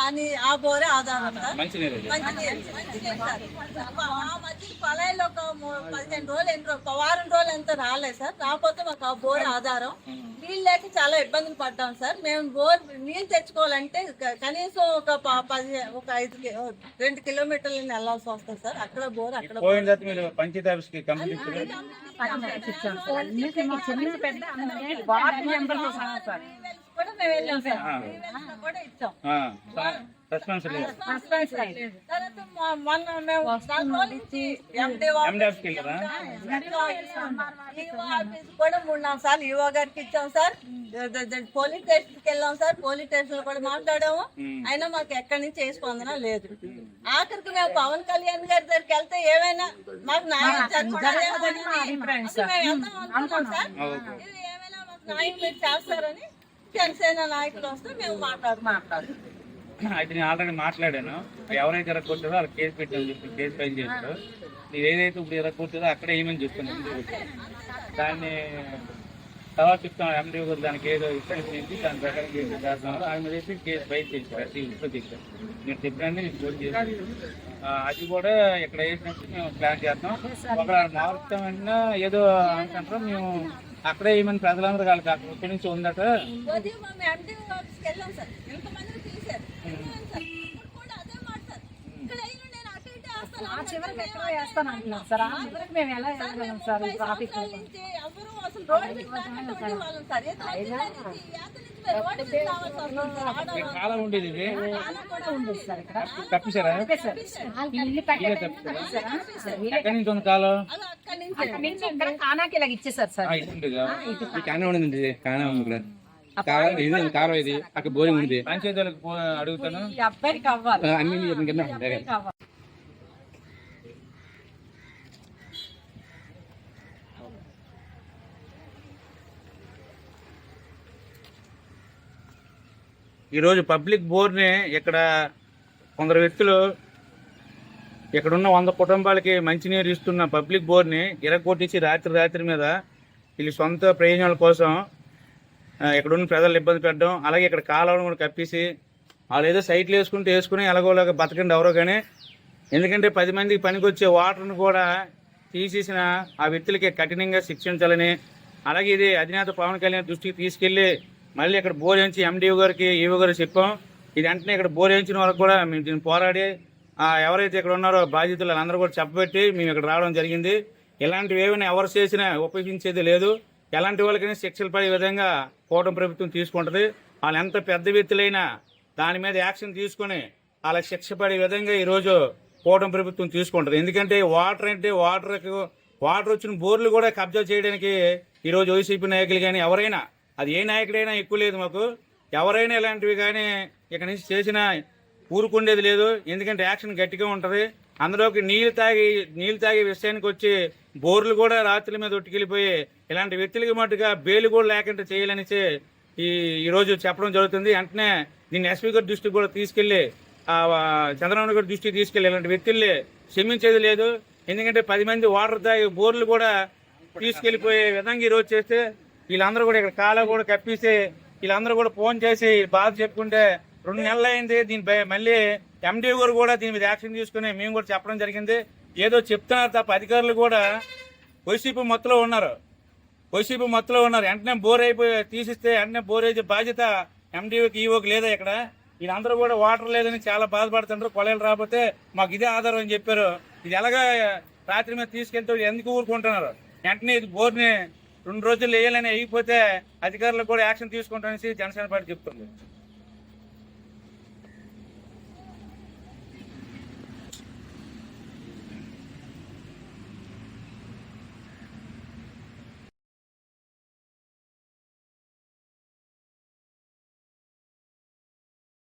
అని ఆ బోరే ఆధారం సార్. మంచినీరు. ఆ మధ్య పలాయిలో ఒక పదిహేను రోజులు ఎన్ని వారం రోజులు ఎంత రాలేదు సార్. రాకపోతే మాకు ఆ బోర్ ఆధారం. నీళ్ళు లేక చాలా ఇబ్బందులు పడ్డాం సార్. మేము బోర్ నీళ్ళు తెచ్చుకోవాలంటే కనీసం ఒక ప- పది ఒక ఐదు కి- రెండు కిలోమీటర్లు వెళ్ళాల్సి వస్తుంది సార్. అక్కడ బోర్ అక్కడ పోయిన తర్వాత మీరు పంచాయతీ పెద్ద మేము వెళ్ళాం సార్. వీళ్ళకి కూడా ఇచ్చాం. రెస్పాన్స్ లేదు. రెస్పాన్స్ లేదు. తర్వాత మొ- మొన్న మేము నాలుగు రోజులు ఇచ్చి MDO ఎండి ఆఫీస్కి వెళ్ళారా? ఈవో ఆఫీస్ కూడా మూడు నాలుగు సార్లు ఈవో గారికి ఇచ్చాం సార్. పోలీస్ స్టేషన్కి వెళ్ళాం సార్. పోలీస్ స్టేషన్లో కూడా మాట్లాడాము. అయినా మాకు ఎక్కడి నుంచి ఏ స్పందన లేదు. ఆఖరికి మేము పవన్ కళ్యాణ్ గారి దగ్గరికి వెళ్తే ఏమైనా మాకు న్యాయం జరగదని మేము సార్. ఇది ఏమైనా మాకు న్యాయం మీరు చేస్తారని జనసేన నాయకులు వస్తే మేము మాట్లాడు మాట్లాడు. అయితే నేను ఆల్రెడీ మాట్లాడాను. ఎవరైతే ఎరగొట్టారో వాళ్ళకి కేసు పెట్టాను చెప్పి కేసు ఫైల్ చేశారు. మీరు ఏదైతే ఇప్పుడు ఎరగొట్టారో అక్కడే ఏమని చెప్తున్నాను దాన్ని తర్వాత చెప్తాం ఎండి గారు దానికి ఏదో ఇష్టం చేసి దాని ప్రకారం కేసు చేస్తున్నారు ఆయన చెప్పి కేసు ఫైల్ చేశారు. అది ఇంట్లో చేశారు. మీరు చెప్పినండి నేను ఫోన్ చేశాను. అది కూడా ఇక్కడ వేసినట్టు మేము ప్లాన్ చేస్తాం. ఒక మారుతాం ఏదో అంటారు మేము అక్కడే ఏమని ప్రజలందరూ వాళ్ళకి అక్కడ ఇక్కడి నుంచి ఉందట కాలం ఉండేది ఇది. తప్పిసారా ఇల్లు కట్టే సార్ ఎక్కడి నుంచి ఉంది కాలం? అక్కడి నుంచి ఇక్కడ కానాకి ఇలాగ ఇచ్చేసారు సార్. ఆ, ఇది ఉండేదా? కానే ఉండింది కానే ఉంది ఇక్కడ. కారం ఇది కారం ఇది. అక్కడ బోరింగ్ ఉంది. అడుగుతాను ఈ అబ్బాయికి అవ్వాలి అన్ని ఈరోజు పబ్లిక్ బోర్ని ఇక్కడ కొందరు వ్యక్తులు ఇక్కడున్న వంద కుటుంబాలకి మంచినీరు ఇస్తున్న పబ్లిక్ బోర్ని ఇరగొట్టించి రాత్రి రాత్రి మీద వీళ్ళ సొంత ప్రయోజనాల కోసం ఇక్కడున్న ప్రజలు ఇబ్బంది పెట్టడం అలాగే ఇక్కడ కాలువను కూడా కప్పేసి వాళ్ళు ఏదో సైట్లు వేసుకుంటే వేసుకుని ఎలాగోలాగ బతకండి ఎవరో కానీ. ఎందుకంటే పది మందికి పనికొచ్చే వాటర్ను కూడా తీసేసిన ఆ వ్యక్తులకి కఠినంగా శిక్షించాలని అలాగే ఇది అధినేత పవన్ కళ్యాణ్ దృష్టికి తీసుకెళ్ళి మళ్ళీ ఇక్కడ బోర్ వేయించి ఎండిఓ గారికి ఈవో గారికి చెప్పాం. ఇది వెంటనే ఇక్కడ బోర్ వరకు కూడా మేము దీన్ని పోరాడి ఎవరైతే ఇక్కడ ఉన్నారో బాధితులు అందరూ కూడా చెప్పబెట్టి మేము ఇక్కడ రావడం జరిగింది. ఇలాంటివి ఏమైనా ఎవరు చేసినా ఉపయోగించేది లేదు. ఎలాంటి వాళ్ళకైనా శిక్షలు పడే విధంగా కూటమి ప్రభుత్వం తీసుకుంటది. వాళ్ళు ఎంత పెద్ద వ్యక్తులైనా దాని మీద యాక్షన్ తీసుకొని అలా శిక్ష పడే విధంగా ఈరోజు కూటమి ప్రభుత్వం తీసుకుంటది. ఎందుకంటే వాటర్ అంటే వాటర్కు వాటర్ వచ్చిన బోర్లు కూడా కబ్జా చేయడానికి ఈరోజు వైసీపీ నాయకులు కానీ ఎవరైనా అది ఏ నాయకుడైనా ఎక్కువ లేదు మాకు. ఎవరైనా ఇలాంటివి కానీ ఇక్కడ నుంచి చేసినా ఊరుకుండేది లేదు. ఎందుకంటే యాక్షన్ గట్టిగా ఉంటుంది. అందులోకి నీళ్ళు తాగి నీళ్ళు తాగే విషయానికి వచ్చి బోర్లు కూడా రాత్రుల మీద ఒట్టుకెళ్ళిపోయి ఇలాంటి వ్యక్తులకి మట్టుగా బెయిల్ కూడా లేకుండా చేయాలనేసి ఈ ఈ చెప్పడం జరుగుతుంది. వెంటనే దీన్ని ఎస్పీ గారి దృష్టికి కూడా తీసుకెళ్ళి చంద్రబాబు గారి దృష్టికి తీసుకెళ్ళి ఇలాంటి వ్యక్తుల్ని క్షమించేది లేదు. ఎందుకంటే పది మంది వాటర్ తాగి బోర్లు కూడా తీసుకెళ్ళిపోయే విధంగా ఈరోజు చేస్తే వీళ్ళందరూ కూడా ఇక్కడ కాలం కూడా కప్పేసి వీళ్ళందరూ కూడా ఫోన్ చేసి బాధ చెప్పుకుంటే రెండు నెలలు అయింది దీనిపై మళ్ళీ ఎండీ గారు కూడా దీని మీద యాక్షన్ తీసుకుని మేము కూడా చెప్పడం జరిగింది. ఏదో చెప్తున్నారు తప్ప అధికారులు కూడా వైసీపీ మొత్తంలో ఉన్నారు. వైసీపీ మొత్తంలో ఉన్నారు. వెంటనే బోర్ అయిపోయి తీసిస్తే వెంటనే బోర్ అయితే బాధ్యత ఎండీఓకి ఈఓకి లేదా ఇక్కడ. వీళ్ళందరూ కూడా వాటర్ లేదని చాలా బాధపడుతుంటారు కొలలు రాకపోతే మాకు ఇదే ఆధారం అని చెప్పారు. ఇది ఎలాగా రాత్రి మీద తీసుకెళ్తే ఎందుకు ఊరుకుంటున్నారు? వెంటనే ఇది బోర్ని రెండు రోజులు వేయాలని అయిపోతే అధికారులు కూడా యాక్షన్ తీసుకుంటామని జనసేన పార్టీ చెప్తుంది.